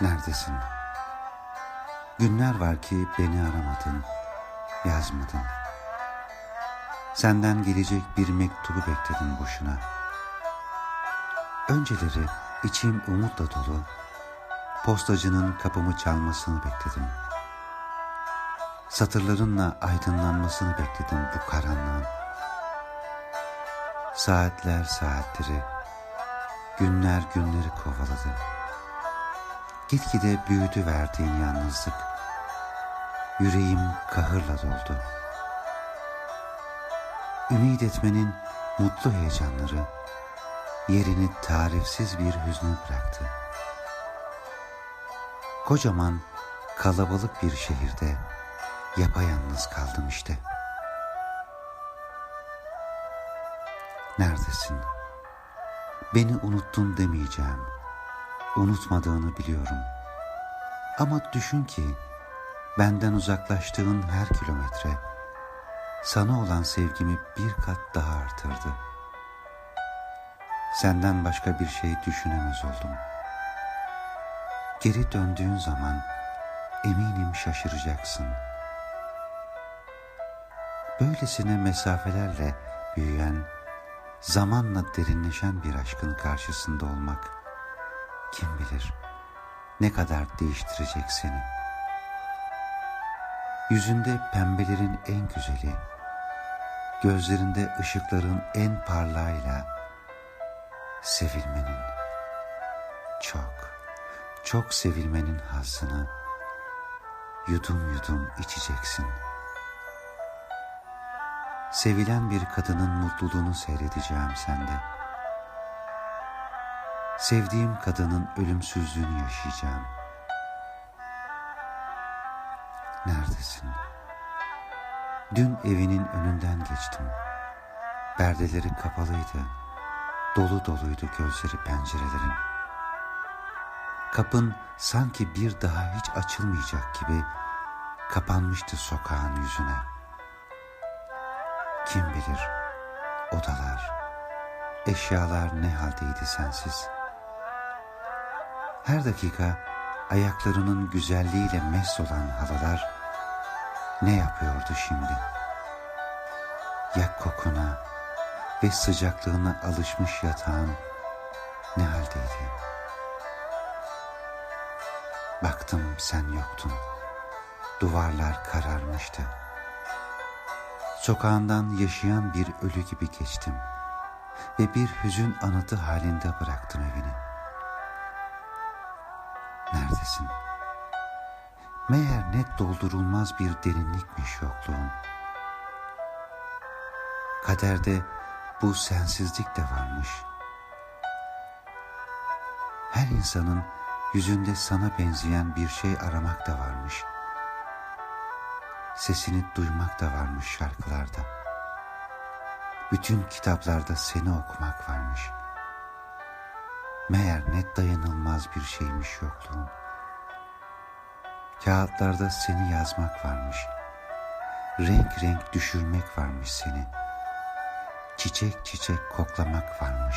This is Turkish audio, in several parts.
Neredesin? Günler var ki beni aramadın, yazmadın. Senden gelecek bir mektubu bekledim boşuna. Önceleri içim umutla dolu, postacının kapımı çalmasını bekledim. Satırlarınla aydınlanmasını bekledim bu karanlığın. Saatler saatleri, günler günleri kovaladı. Gitgide büyüdü verdiğin yalnızlık. Yüreğim kahırla doldu. Ümit etmenin mutlu heyecanları yerini tarifsiz bir hüznü bıraktı. Kocaman kalabalık bir şehirde yapayalnız kaldım işte. Neredesin? Beni unuttun demeyeceğim. Unutmadığını biliyorum. Ama düşün ki benden uzaklaştığın her kilometre sana olan sevgimi bir kat daha artırdı. Senden başka bir şey düşünemez oldum. Geri döndüğün zaman eminim şaşıracaksın. Böylesine mesafelerle büyüyen, zamanla derinleşen bir aşkın karşısında olmak kim bilir ne kadar değiştirecek seni. Yüzünde pembelerin en güzeli, gözlerinde ışıkların en parlağıyla sevilmenin, çok, çok sevilmenin hazzını yudum yudum içeceksin. Sevilen bir kadının mutluluğunu seyredeceğim sende. Sevdiğim kadının ölümsüzlüğünü yaşayacağım. Neredesin? Dün evinin önünden geçtim. Perdeleri kapalıydı. Dolu doluydu gözleri pencerelerin. Kapın sanki bir daha hiç açılmayacak gibi kapanmıştı sokağın yüzüne. Kim bilir odalar, eşyalar ne haldeydi sensiz. Her dakika ayaklarının güzelliğiyle mest olan halalar ne yapıyordu şimdi? Ya kokuna ve sıcaklığına alışmış yatağın ne haldeydi? Baktım sen yoktun. Duvarlar kararmıştı. Sokağından yaşayan bir ölü gibi geçtim ve bir hüzün anıtı halinde bıraktım evini. Neredesin? Meğer ne doldurulmaz bir derinlikmiş yokluğun. Kaderde bu sensizlik de varmış. Her insanın yüzünde sana benzeyen bir şey aramak da varmış. Sesini duymak da varmış şarkılarda. Bütün kitaplarda seni okumak varmış. Meğer ne dayanılmaz bir şeymiş yokluğun. Kağıtlarda seni yazmak varmış. Renk renk düşürmek varmış seni. Çiçek çiçek koklamak varmış.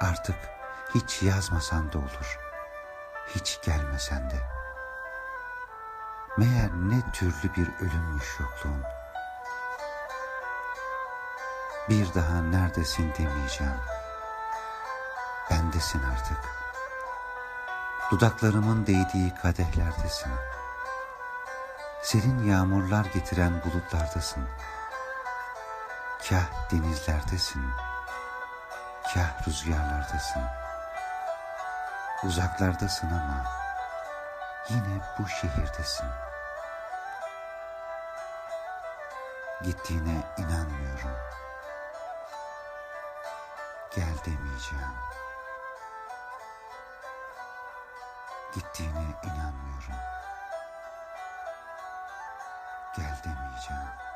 Artık hiç yazmasan da olur. Hiç gelmesen de. Meğer ne türlü bir ölümmüş yokluğun. Bir daha neredesin demeyeceğim. Bendesin artık. Dudaklarımın değdiği kadehlerdesin. Serin yağmurlar getiren bulutlardasın. Kah denizlerdesin, kah rüzgarlardasın. Uzaklardasın ama yine bu şehirdesin. Gittiğine inanmıyorum. Gel demeyeceğim. Gittiğine inanmıyorum. Gel demeyeceğim.